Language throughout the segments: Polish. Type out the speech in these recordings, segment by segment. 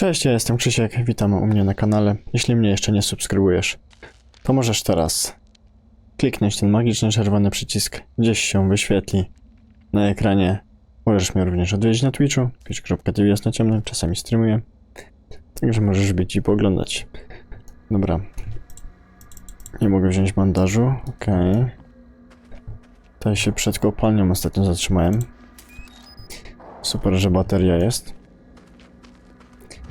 Cześć, ja jestem Krzysiek, witam u mnie na kanale. Jeśli mnie jeszcze nie subskrybujesz, to możesz teraz kliknąć ten magiczny czerwony przycisk, gdzieś się wyświetli na ekranie. Możesz mnie również odwiedzić na Twitchu, twitch.tv jest na ciemnym, czasami streamuję. Także możesz być i poglądać. Dobra. Nie mogę wziąć bandażu, okej. Tutaj się przed kopalnią ostatnio zatrzymałem. Super, że bateria jest.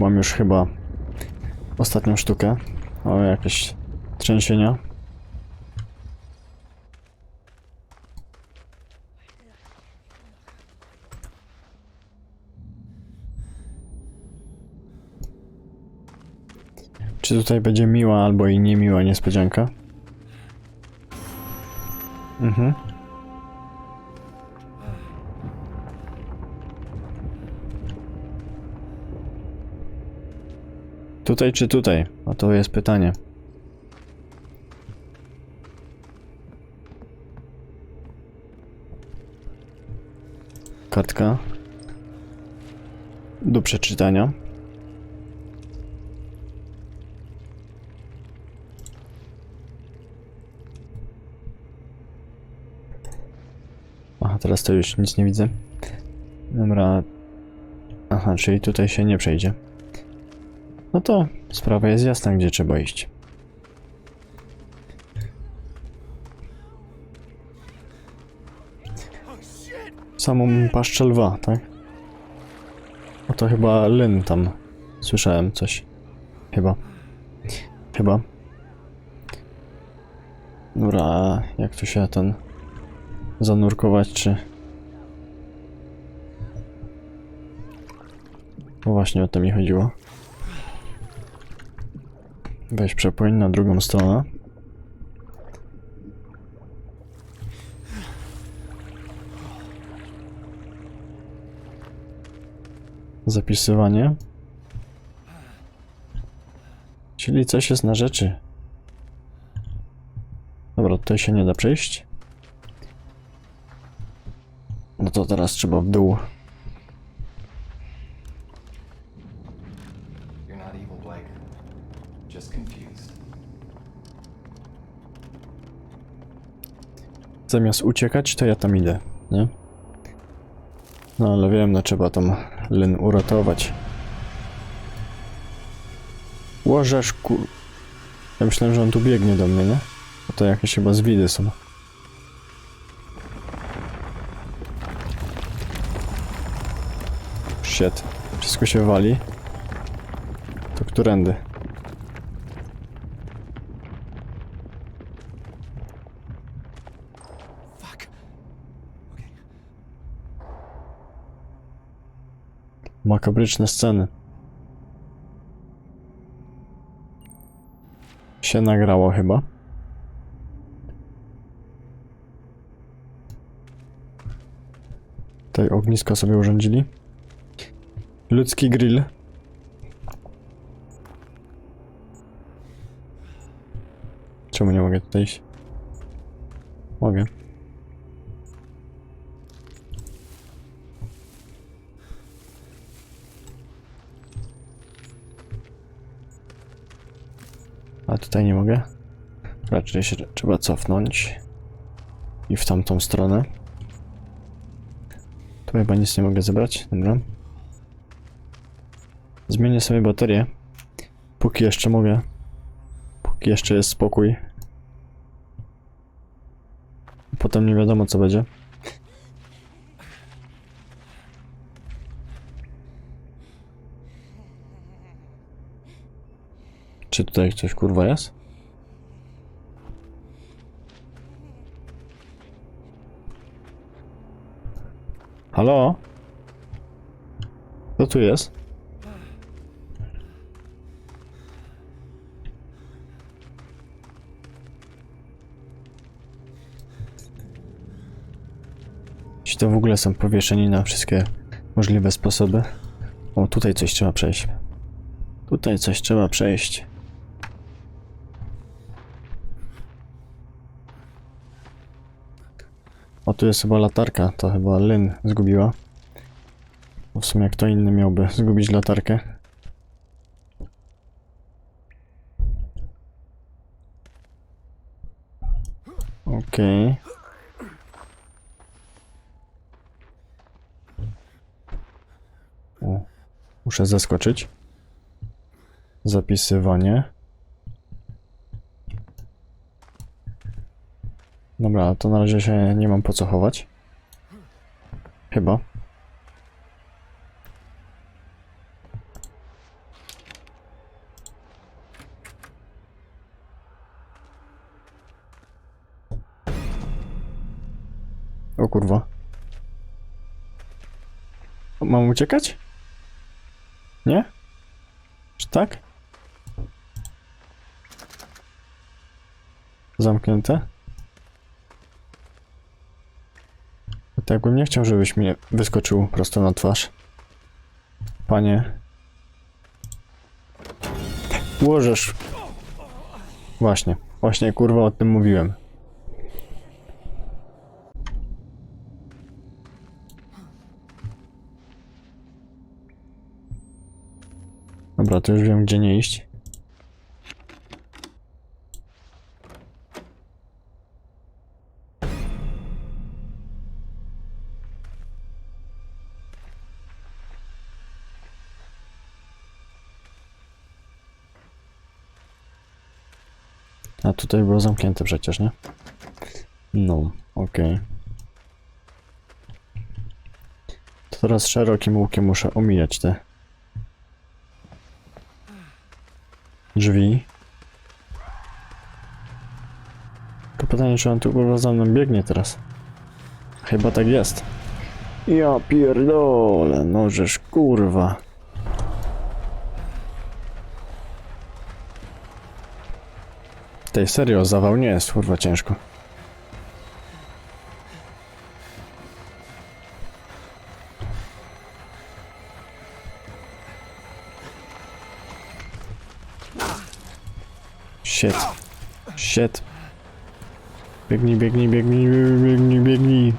Mam już chyba ostatnią sztukę. O, jakieś trzęsienia. Czy tutaj będzie miła albo i niemiła niespodzianka? Mhm. Tutaj czy tutaj? A to jest pytanie. Kartka. Do przeczytania. Aha, teraz to już nic nie widzę. Dobra. Aha, czyli tutaj się nie przejdzie. No to sprawa jest jasna, gdzie trzeba iść. Samą paszczę lwa, tak? No to chyba Lyn tam słyszałem coś. Chyba. Chyba. Dobra, jak tu się ten zanurkować, czy... No właśnie o to mi chodziło. Weź przepłyń na drugą stronę. Zapisywanie. Czyli coś jest na rzeczy. Dobra, tutaj się nie da przejść. No to teraz trzeba w dół. Zamiast uciekać, to ja tam idę, nie? No ale wiem, no trzeba tam Lyn uratować. Łożesz. Ja myślałem, że on tu biegnie do mnie, nie? Bo to jakieś chyba zwidy są. Shit. Wszystko się wali. To którędy? Makabryczne sceny. Się nagrało chyba. Tutaj ognisko sobie urządzili. Ludzki grill. Czemu nie mogę tutaj iść? Mogę. Tutaj nie mogę. Raczej się trzeba cofnąć. I w tamtą stronę. Tu chyba nic nie mogę zebrać. Dobra. Zmienię sobie baterię. Póki jeszcze mogę. Póki jeszcze jest spokój. Potem nie wiadomo co będzie. Czy tutaj coś kurwa jest? Halo? Co tu jest? Ci to w ogóle są powieszeni na wszystkie możliwe sposoby. O, tutaj coś trzeba przejść. Tutaj coś trzeba przejść. O, tu jest chyba latarka, to chyba Lynn zgubiła. Bo w sumie jak inny miałby zgubić latarkę. Okej. Okay. Muszę zaskoczyć. Zapisywanie. Dobra, to na razie się nie mam po co chować. Chyba. O kurwa. Mam uciekać? Nie? Czy tak? Zamknięte? Tak bym nie chciał, żebyś mnie wyskoczył prosto na twarz. Panie. Łożesz. Właśnie. Właśnie kurwa o tym mówiłem. Dobra, to już wiem gdzie nie iść. A tutaj było zamknięte przecież, nie? No, okej. To teraz szerokim łukiem muszę omijać te drzwi. To pytanie, czy on tu kurwa za mną biegnie teraz? Chyba tak jest. Ja pierdolę, no żeż kurwa. Tej serio, zawał nie jest kurwa ciężko. Shit. Shit. Biegnij, biegnij, biegnij, biegnij, biegnij.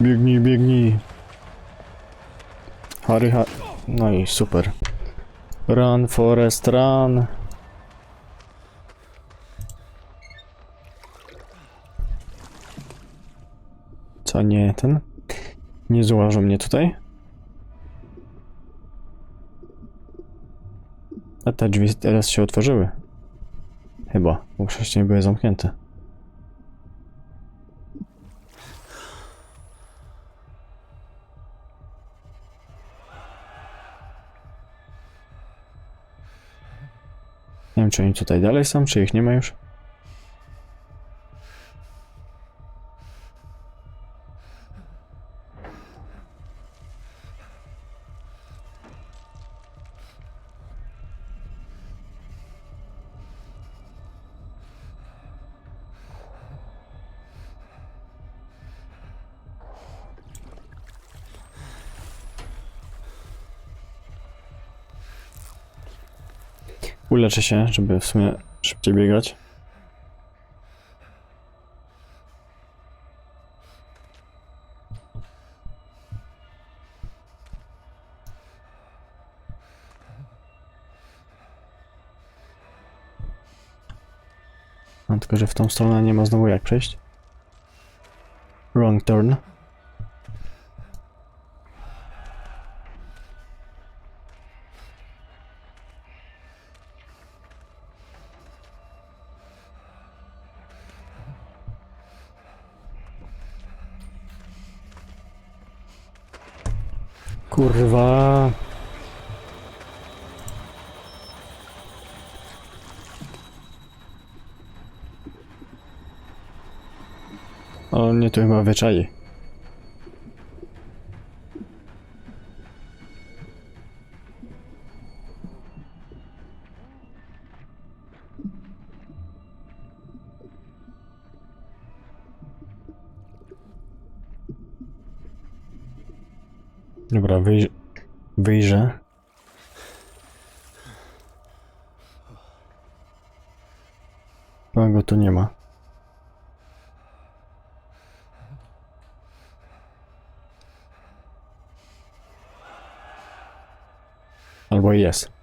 Biegnij, biegnij. Harry, ha... No i super. Run, Forest, run. Co, nie ten? Nie zauważył mnie tutaj? A te drzwi teraz się otworzyły. Chyba, bo wcześniej były zamknięte. Nie wiem, czy oni tutaj dalej są, czy ich nie ma już. Uleczę się, żeby w sumie szybciej biegać. No, tylko, że w tą stronę nie ma znowu jak przejść. Wrong turn. Kurwa. O, nie, to chyba wyczai. Dobra, wyj wyjrzę. A go tu nie ma. Albo jest.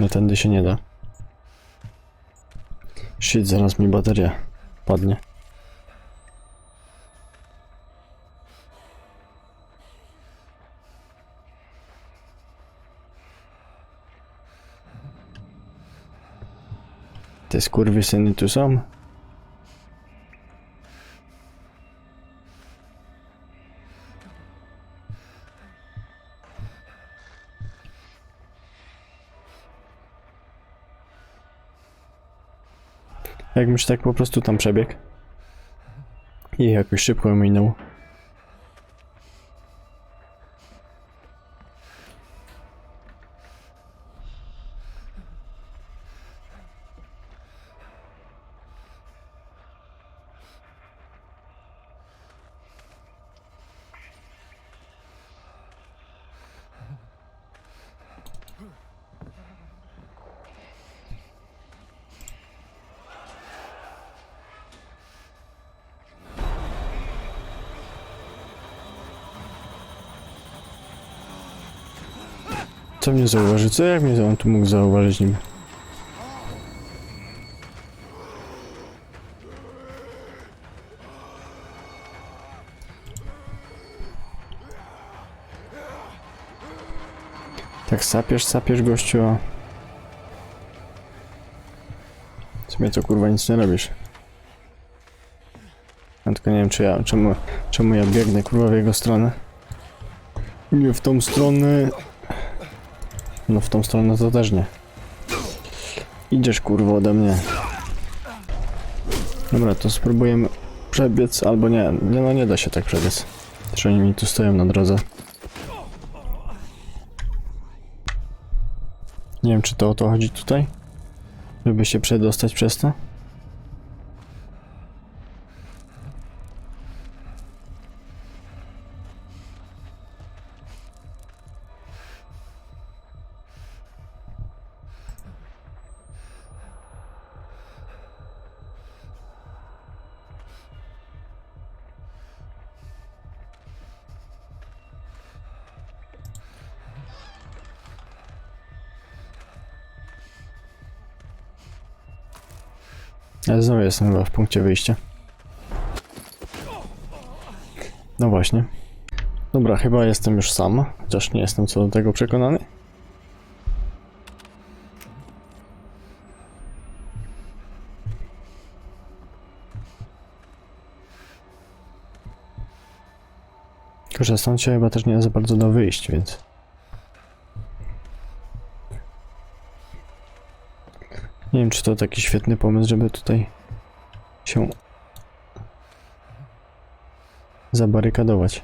No tędy się nie da. Shit, zaraz mi bateria padnie. Te skurwysyny tu są? Jakbym się tak po prostu tam przebiegł. I jakoś szybko minął. Co mnie zauważy? Co jak mnie on tu mógł zauważyć nim? Tak sapiesz, sapiesz gościu. W sumie to kurwa nic nie robisz. Ja tylko nie wiem czy ja, czemu, czemu ja biegnę kurwa w jego stronę. Nie w tą stronę. No w tą stronę to też nie. Idziesz kurwa ode mnie. Dobra, to spróbujemy przebiec, albo nie. Nie no nie da się tak przebiec. Że oni mi tu stoją na drodze. Nie wiem czy to o to chodzi tutaj? Żeby się przedostać przez to? Ale znowu jestem chyba w punkcie wyjścia. No właśnie. Dobra, chyba jestem już sam, chociaż nie jestem co do tego przekonany. Tylko, że stąd się chyba też nie za bardzo da wyjść, więc... Nie wiem, czy to taki świetny pomysł, żeby tutaj się zabarykadować.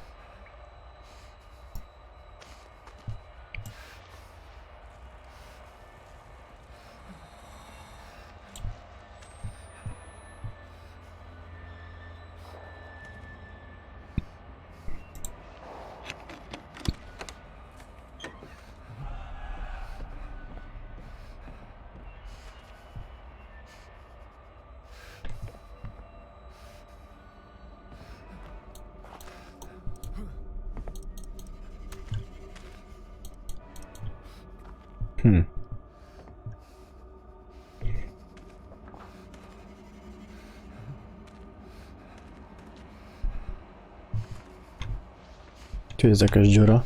Tu jest jakaś dziura.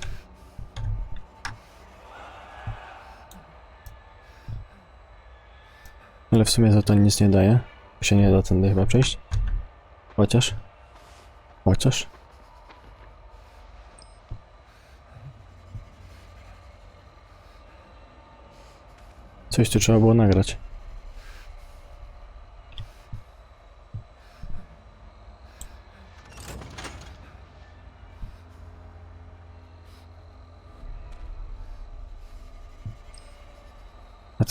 Ale w sumie to to nic nie daje. Się nie da tędy chyba przejść. Chociaż. Chociaż. Coś tu trzeba było nagrać.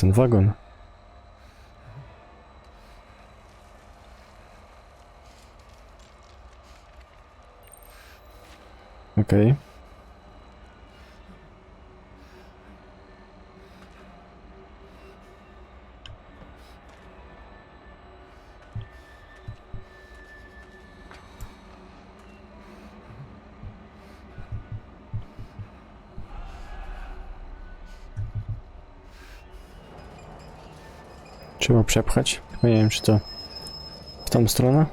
Ten wagon. Okej. Trzeba przepchać. Tylko nie wiem, czy to w tą stronę.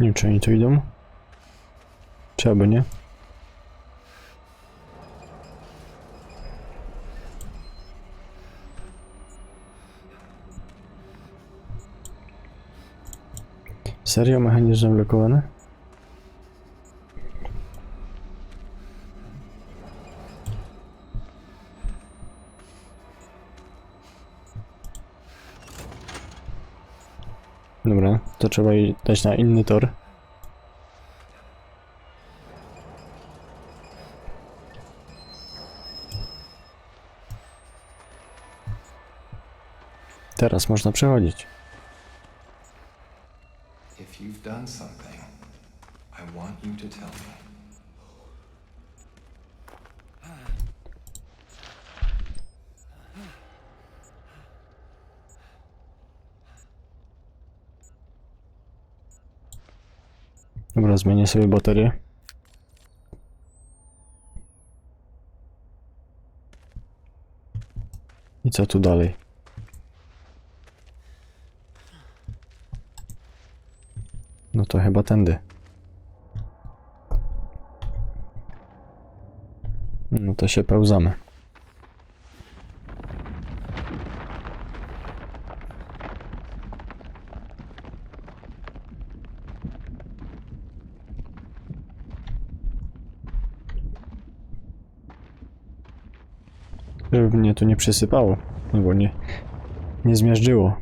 Nie wiem, czy oni tu idą. Czy albo nie. Serio? Mechanizm zablokowany? Dobra, to trzeba i dać na inny tor. Teraz można przechodzić. If you've. Dobra, zmienię sobie baterię. I co tu dalej? No to chyba tędy. No to się pełzamy. Żeby mnie tu nie przysypało, albo nie, nie zmiażdżyło.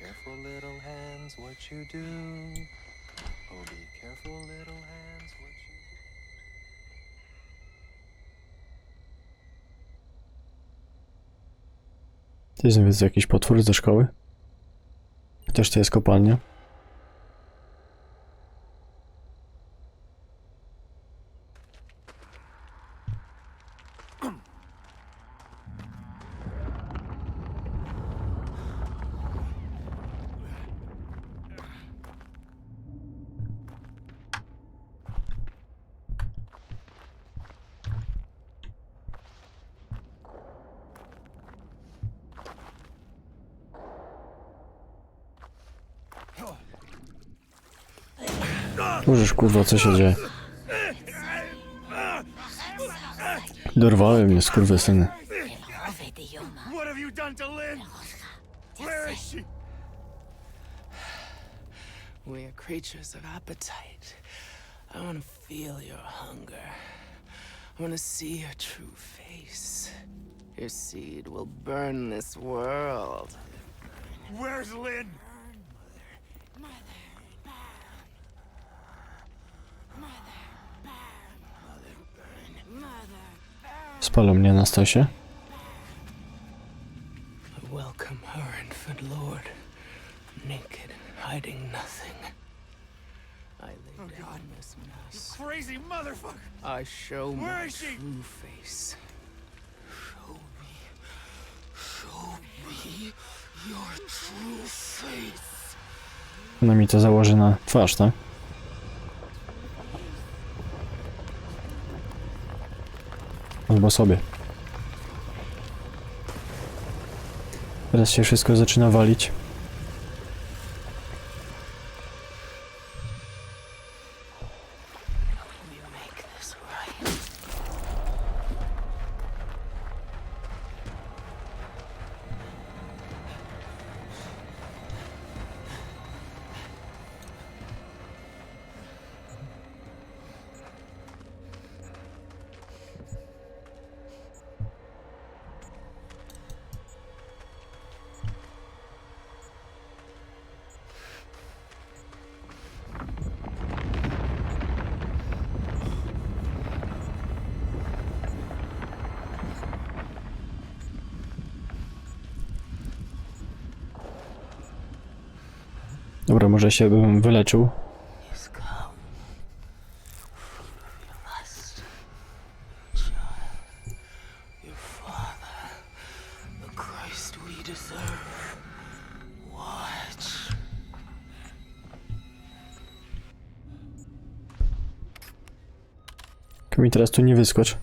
Careful, little hands, what you do. To jest więc jakiś potwór ze szkoły? Chociaż to jest kopalnia. Kurwa, co się dzieje? Dorwały mnie skurwysyny. What have you done to Lynn? Where is she? We are creatures of appetite. I want to feel your hunger. I want to see your true face. Your seed will burn this world. Where's Lynn? Spalą mnie na stosie. Welcome her infant lord, naked, hiding nothing. I lay down this mess. Crazy motherfucker! I show Where my is she? true face. Show me, show me your true face. Ona mi to założy na twarz, tak? Albo sobie. Teraz się wszystko zaczyna walić. Dobra, może się bym wyleczył. Mi teraz tu nie wyskocz.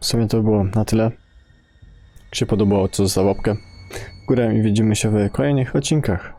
W sumie to było na tyle. Jak się podobało, to za łapkę w górę i widzimy się w kolejnych odcinkach.